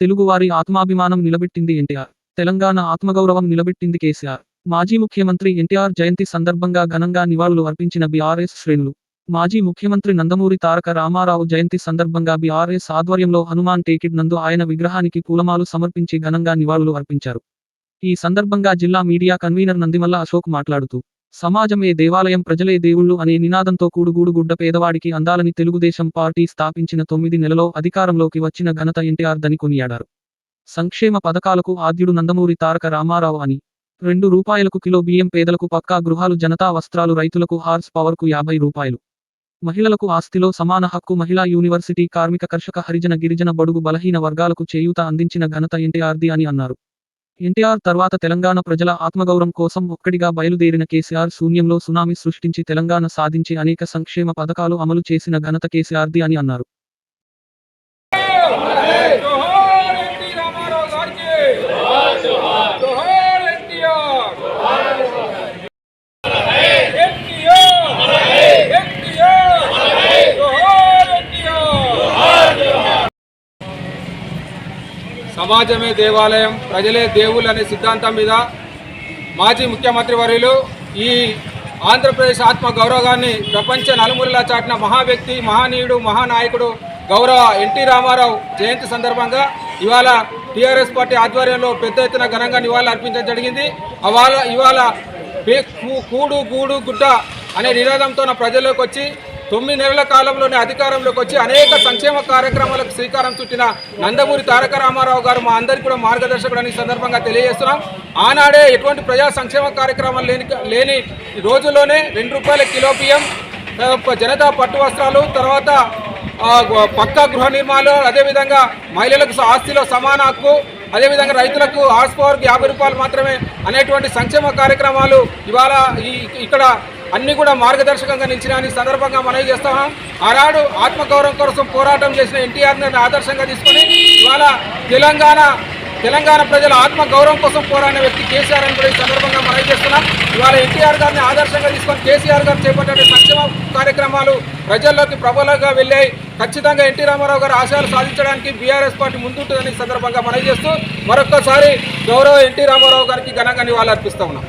తెలుగువారి ఆత్మాభిమానం నిలబెట్టింది ఎన్టీఆర్. తెలంగాణ ఆత్మగౌరవం నిలబెట్టింది కేసీఆర్. మాజీ ముఖ్యమంత్రి ఎన్టీఆర్ జయంతి సందర్భంగా ఘనంగా నివాళులు అర్పించిన బీఆర్ఎస్ శ్రేణులు. మాజీ ముఖ్యమంత్రి నందమూరి తారక రామారావు జయంతి సందర్భంగా బీఆర్ఎస్ ఆధ్వర్యంలో హనుమాన్ టేకిడ్ నందు ఆయన విగ్రహానికి పూలమాలు సమర్పించి ఘనంగా నివాళులు అర్పించారు. ఈ సందర్భంగా జిల్లా మీడియా కన్వీనర్ నందిమల్ల అశోక్ మాట్లాడుతూ సమాజమే దేవాలయం ప్రజలే దేవుళ్ళు అనే నినాదంతో కూడుగూడుగుడ్డ పేదవాడికి అందాలని తెలుగుదేశం పార్టీ స్థాపించిన తొమ్మిది నెలలో అధికారంలోకి వచ్చిన ఘనత ఎన్టీఆర్ దని కొనియాడారు. సంక్షేమ పథకాలకు ఆద్యుడు నందమూరి తారక రామారావు అని. రెండు రూపాయలకు కిలో బియ్యం పేదలకు పక్కా గృహాలు జనతా వస్త్రాలు రైతులకు హార్స్ పవర్కు యాభై రూపాయలు. మహిళలకు ఆస్తిలో సమాన హక్కు మహిళా యూనివర్సిటీ కార్మిక కర్షక హరిజన గిరిజన బడుగు బలహీన వర్గాలకు చేయూత అందించిన ఘనత ఎన్టీఆర్ది అని అన్నారు. ఎన్టీఆర్ తర్వాత తెలంగాణ ప్రజల ఆత్మగౌరవం కోసం ఒక్కడిగా బయలుదేరిన కేసీఆర్ శూన్యంలో సునామీ సృష్టించి తెలంగాణ సాధించి అనేక సంక్షేమ పథకాలు అమలు చేసిన ఘనత కేసీఆర్ది అని అన్నారు జోహార్ ఎన్టీ రామారావు గారికి జోహార్ ఎన్టీఆర్ ఎన్టీఆర్ ఎన్టీఆర్ జోహార్ ఎన్టీఆర్ సమాజమే దేవాలయం ప్రజలే దేవుళ్ళు అనే సిద్ధాంతం మీద మాజీ ముఖ్యమంత్రి వర్యులు ఈ ఆంధ్రప్రదేశ్ ఆత్మ గౌరవాన్ని ప్రపంచ నలుమూలలా చాటిన మహా వ్యక్తి మహానీయుడు మహానాయకుడు గౌరవ ఎన్టీ రామారావు జయంతి సందర్భంగా ఇవాళ టీఆర్ఎస్ పార్టీ ఆధ్వర్యంలో పెద్ద ఎత్తున ఘనంగా నివాళులు అర్పించడం జరిగింది. అవాళ ఇవాళ కూడు గూడు గుడ్డ అనే నినాదంతో నా ప్రజల్లోకి వచ్చి తొమ్మిది నెలల కాలంలోనే అధికారంలోకి వచ్చి అనేక సంక్షేమ కార్యక్రమాలకు శ్రీకారం చుట్టిన నందమూరి తారక రామారావు గారు మా అందరికీ కూడా మార్గదర్శకుడు అని సందర్భంగా తెలియజేస్తున్నాం. ఆనాడే ఎటువంటి ప్రజా సంక్షేమ కార్యక్రమాలు లేని లేని రోజుల్లోనే రెండు రూపాయల కిలో బియ్యం జనతా పట్టు వస్త్రాలు తర్వాత పక్కా గృహ నిర్మాణాలు అదేవిధంగా మహిళలకు ఆస్తిలో సమాన హక్కు అదేవిధంగా రైతులకు హార్స్ పవర్కి యాభై రూపాయలు మాత్రమే అనేటువంటి సంక్షేమ కార్యక్రమాలు ఇవాళ ఈ ఇక్కడ అన్ని కూడా మార్గదర్శకంగా నిలిచిన సందర్భంగా మనవి చేస్తున్నాం ఆనాడు ఆత్మగౌరవం కోసం పోరాటం చేసిన ఎన్టీఆర్ని ఆదర్శంగా తీసుకొని ఇవాళ తెలంగాణ తెలంగాణ ప్రజల ఆత్మ గౌరవం కోసం పోరాడిన వ్యక్తి కేసీఆర్ అని కూడా ఈ సందర్భంగా మనవి చేస్తున్నాం. ఇవాళ ఎన్టీఆర్ గారిని ఆదర్శంగా తీసుకొని కేసీఆర్ గారు చేపట్టే సంక్షేమ కార్యక్రమాలు ప్రజల్లోకి ప్రబలంగా వెళ్ళాయి. ఖచ్చితంగా ఎన్టీ రామారావు గారి ఆశయాలు సాధించడానికి బీఆర్ఎస్ పార్టీ ముందుంటుందని సందర్భంగా మనవి చేస్తూ మరొక్కసారి గౌరవ ఎన్టీ రామారావు గారికి ఘనంగా నివాళులు అర్పిస్తా ఉన్నాం.